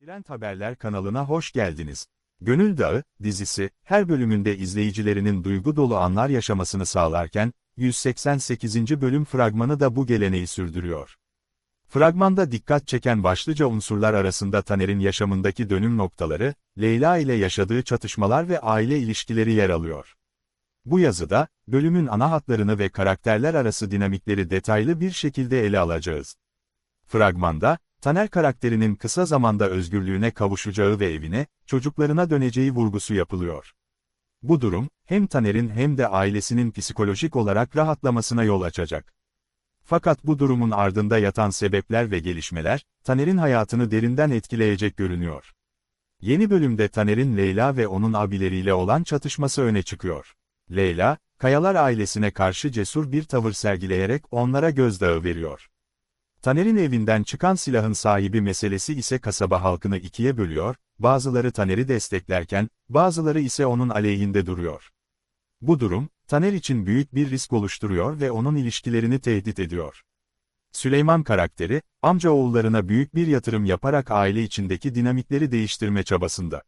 Trend Haberler kanalına hoş geldiniz. Gönül Dağı, dizisi, her bölümünde izleyicilerinin duygu dolu anlar yaşamasını sağlarken, 188. bölüm fragmanı da bu geleneği sürdürüyor. Fragmanda dikkat çeken başlıca unsurlar arasında Taner'in yaşamındaki dönüm noktaları, Leyla ile yaşadığı çatışmalar ve aile ilişkileri yer alıyor. Bu yazıda, bölümün ana hatlarını ve karakterler arası dinamikleri detaylı bir şekilde ele alacağız. Fragmanda, Taner karakterinin kısa zamanda özgürlüğüne kavuşacağı ve evine, çocuklarına döneceği vurgusu yapılıyor. Bu durum, hem Taner'in hem de ailesinin psikolojik olarak rahatlamasına yol açacak. Fakat bu durumun ardında yatan sebepler ve gelişmeler, Taner'in hayatını derinden etkileyecek görünüyor. Yeni bölümde Taner'in Leyla ve onun abileriyle olan çatışması öne çıkıyor. Leyla, Kayalar ailesine karşı cesur bir tavır sergileyerek onlara gözdağı veriyor. Taner'in evinden çıkan silahın sahibi meselesi ise kasaba halkını ikiye bölüyor, bazıları Taner'i desteklerken, bazıları ise onun aleyhinde duruyor. Bu durum, Taner için büyük bir risk oluşturuyor ve onun ilişkilerini tehdit ediyor. Süleyman karakteri, amca oğullarına büyük bir yatırım yaparak aile içindeki dinamikleri değiştirme çabasında.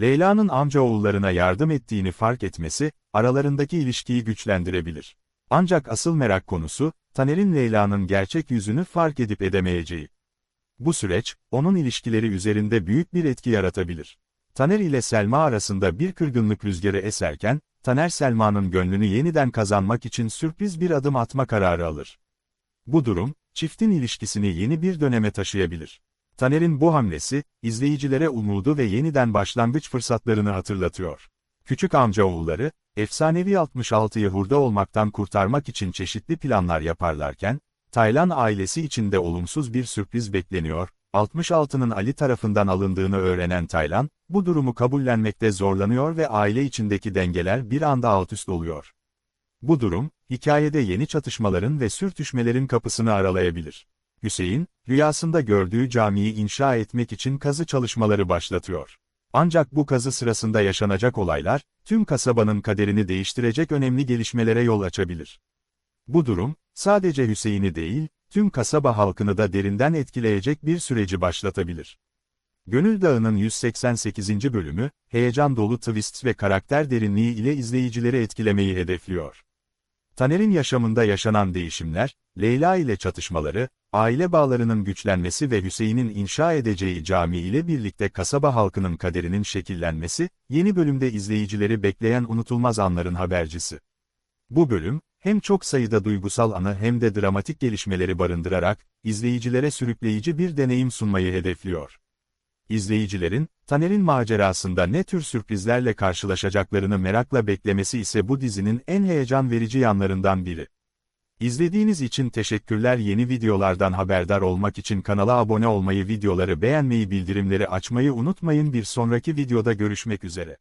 Leyla'nın amca oğullarına yardım ettiğini fark etmesi, aralarındaki ilişkiyi güçlendirebilir. Ancak asıl merak konusu, Taner'in Leyla'nın gerçek yüzünü fark edip edemeyeceği. Bu süreç, onun ilişkileri üzerinde büyük bir etki yaratabilir. Taner ile Selma arasında bir kırgınlık rüzgarı eserken, Taner Selma'nın gönlünü yeniden kazanmak için sürpriz bir adım atma kararı alır. Bu durum, çiftin ilişkisini yeni bir döneme taşıyabilir. Taner'in bu hamlesi, izleyicilere umudu ve yeniden başlangıç fırsatlarını hatırlatıyor. Küçük amcaoğulları, efsanevi 66'yı hurda olmaktan kurtarmak için çeşitli planlar yaparlarken, Taylan ailesi içinde olumsuz bir sürpriz bekleniyor, 66'nın Ali tarafından alındığını öğrenen Taylan, bu durumu kabullenmekte zorlanıyor ve aile içindeki dengeler bir anda altüst oluyor. Bu durum, hikayede yeni çatışmaların ve sürtüşmelerin kapısını aralayabilir. Hüseyin, rüyasında gördüğü camiyi inşa etmek için kazı çalışmaları başlatıyor. Ancak bu kazı sırasında yaşanacak olaylar, tüm kasabanın kaderini değiştirecek önemli gelişmelere yol açabilir. Bu durum, sadece Hüseyin'i değil, tüm kasaba halkını da derinden etkileyecek bir süreci başlatabilir. Gönül Dağı'nın 188. bölümü, heyecan dolu twist ve karakter derinliği ile izleyicileri etkilemeyi hedefliyor. Taner'in yaşamında yaşanan değişimler, Leyla ile çatışmaları, aile bağlarının güçlenmesi ve Hüseyin'in inşa edeceği cami ile birlikte kasaba halkının kaderinin şekillenmesi, yeni bölümde izleyicileri bekleyen unutulmaz anların habercisi. Bu bölüm, hem çok sayıda duygusal anı hem de dramatik gelişmeleri barındırarak, izleyicilere sürükleyici bir deneyim sunmayı hedefliyor. İzleyicilerin, Taner'in macerasında ne tür sürprizlerle karşılaşacaklarını merakla beklemesi ise bu dizinin en heyecan verici yanlarından biri. İzlediğiniz için teşekkürler yeni videolardan haberdar olmak için kanala abone olmayı videoları beğenmeyi bildirimleri açmayı unutmayın bir sonraki videoda görüşmek üzere.